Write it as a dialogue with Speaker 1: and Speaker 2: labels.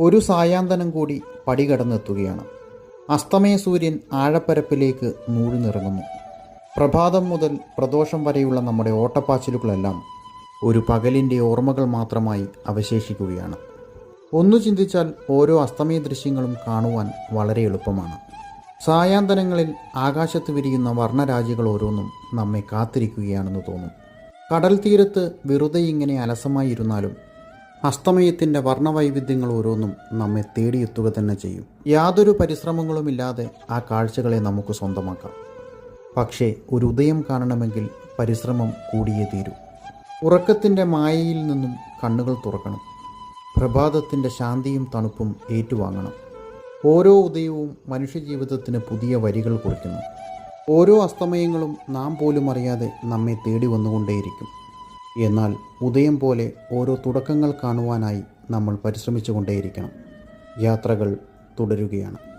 Speaker 1: ഒരു സായാന്തനം കൂടി പടികടന്നെത്തുകയാണ്. അസ്തമയ സൂര്യൻ ആഴപ്പരപ്പിലേക്ക് നൂഴ്ന്നിറങ്ങുന്നു പ്രഭാതം മുതൽ പ്രദോഷം വരെയുള്ള നമ്മുടെ ഓട്ടപ്പാച്ചിലുകളെല്ലാം ഒരു പകലിന്റെ ഓർമ്മകൾ മാത്രമായി അവശേഷിക്കുകയാണ്. ഒന്നു ചിന്തിച്ചാൽ ഓരോ അസ്തമയ ദൃശ്യങ്ങളും കാണുവാൻ വളരെ എളുപ്പമാണ്. സായാന്തനങ്ങളിൽ ആകാശത്ത് വിരിയുന്ന വർണരാജികൾ ഓരോന്നും നമ്മെ കാത്തിരിക്കുകയാണെന്ന് തോന്നും. കടൽ തീരത്ത് വെറുതെ ഇങ്ങനെ അലസമായി ഇരുന്നാലും അസ്തമയത്തിന്റെ വർണവൈവിധ്യങ്ങൾ ഓരോന്നും നമ്മെ തേടിയെത്തുക തന്നെ ചെയ്യും. യാതൊരു പരിശ്രമങ്ങളുമില്ലാതെ ആ കാഴ്ചകളെ നമുക്ക് സ്വന്തമാക്കാം. പക്ഷേ ഒരു ഉദയം കാണണമെങ്കിൽ പരിശ്രമം കൂടിയേ തീരൂ. ഉറക്കത്തിന്റെ മായയിൽ നിന്നും കണ്ണുകൾ തുറക്കണം. പ്രഭാതത്തിന്റെ ശാന്തിയും തണുപ്പും ഏറ്റുവാങ്ങണം. ഓരോ ഉദയവും മനുഷ്യജീവിതത്തിന് പുതിയ വരികൾ കുറിക്കുന്നു. ഓരോ അസ്തമയങ്ങളും നാം പോലും അറിയാതെ നമ്മെ തേടി വന്നുകൊണ്ടേയിരിക്കും. എന്നാൽ ഉദയം പോലെ ഓരോ തുടക്കങ്ങൾ കാണുവാനായി നമ്മൾ പരിശ്രമിച്ചുകൊണ്ടേയിരിക്കണം. യാത്രകൾ തുടരുകയാണ്.